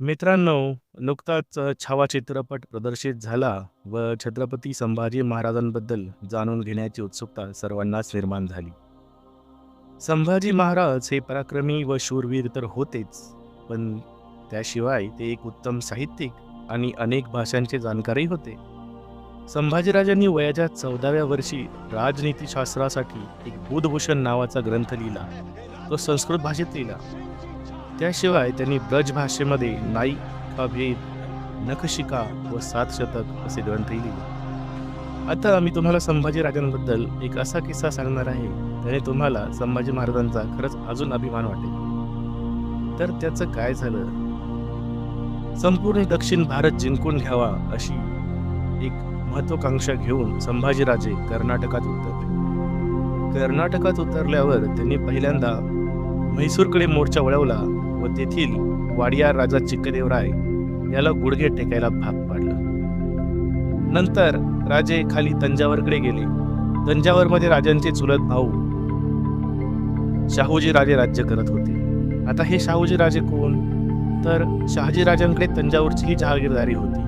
मित्रांनो, नुकताच छावा चित्रपट प्रदर्शित झाला व छत्रपती संभाजी महाराजांबद्दल जाणून घेण्याची उत्सुकता सर्वांनाच निर्माण झाली. संभाजी महाराज हे पराक्रमी व शूरवीर तर होतेच, पण त्याशिवाय ते एक उत्तम साहित्यिक आणि अनेक भाषांचे जाणकारही होते. संभाजीराजांनी वयाच्या चौदाव्या वर्षी राजनीतीशास्त्रासाठी एक बुधभूषण नावाचा ग्रंथ लिहिला. तो संस्कृत भाषेत लिहिला. त्याशिवाय त्यांनी ब्रज भाषेमध्ये नाई अभेद नखशिका व सात शतक असे ग्रंथही लिहिले. आता मी तुम्हाला संभाजी राजांबद्दल एक असा किस्सा सांगणार आहे, त्याने तुम्हाला संभाजी महाराजांचा खरंच अजून अभिमान वाटेल. तर त्याचं काय झालं? संपूर्ण दक्षिण भारत जिंकून घ्यावा अशी एक महत्वाकांक्षा घेऊन संभाजीराजे कर्नाटकात उतरले. कर्नाटकात उतरल्यावर त्यांनी पहिल्यांदा म्हैसूरकडे मोर्चा वळवला व तेथील वाडियार राजा चिक्कदेवराय याला गुडघे टेकायला भाग पाडलं. नंतर राजे खाली तंजावरकडे गेले. तंजावरमध्ये राजांचे चुलत भाऊ शाहूजी राजे राज्य करत होते. आता हे शाहूजी राजे कोण? तर शहाजी राजांकडे तंजावरची ही जहागीरदारी होती.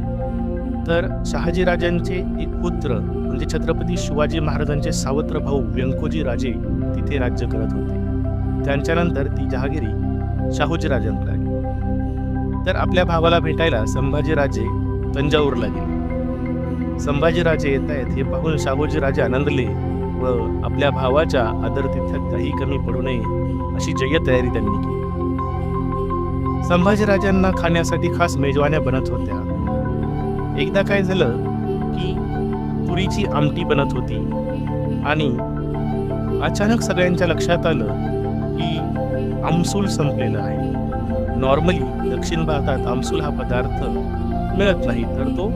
तर शहाजी राजांचे एक पुत्र म्हणजे छत्रपती शिवाजी महाराजांचे सावत्र भाऊ व्यंकोजी राजे तिथे राज्य करत होते. त्यांच्यानंतर ती जहागिरी शाहूजी राजांकडे आली. तर आपल्या भावाला भेटायला संभाजीराजे तंजावूरला गेले. संभाजीराजे येत आहेत हे पाहून शाहूजी राजे आनंदले व आपल्या भावाच्या आदरातिथ्यात काही कमी पडू नये अशी जय्य तयारी त्यांनी केली. संभाजीराजांना खाण्यासाठी खास मेजवान्या बनत होत्या. एकदा काय झालं की तुरीची आमटी बनत होती आणि अचानक सगळ्यांच्या लक्षात आलं आमसूल संपलेलं आहे. नॉर्मली दक्षिण भारतात आमसूल हा पदार्थ मिळत नाही तर तो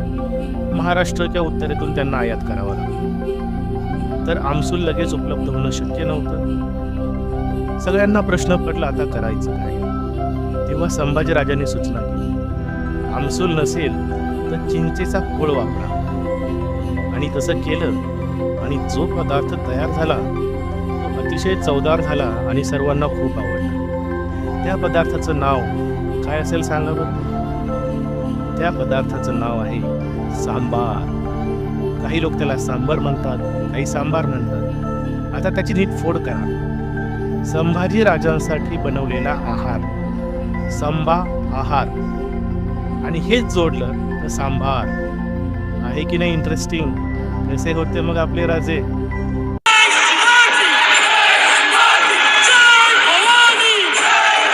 महाराष्ट्राच्या उत्तरेतून त्यांना आयात करावा लागतो. तर आमसूल लगेच उपलब्ध होणं शक्य नव्हतं. सगळ्यांना प्रश्न पडला आता करायचं काय? तेव्हा संभाजीराजाने सूचना केली. आमसूल नसेल तर चिंचेचा खोळ वापरा. आणि तसं केलं आणि जो पदार्थ तयार झाला तो अतिशय चवदार झाला आणि सर्वांना खूप आवडला. त्या पदार्थाचं नाव काय असेल सांगा बरं? त्या पदार्थाचं नाव आहे सांबार. काही लोक त्याला सांबर म्हणतात, काही सांबार म्हणतात. आता त्याची नीट फोड करा. संभाजी राजांसाठी बनवलेला आहार सांबा आहार आणि हेच जोडलं तर सांभार आहे की नाही इंटरेस्टिंग कसे होते मग आपले राजे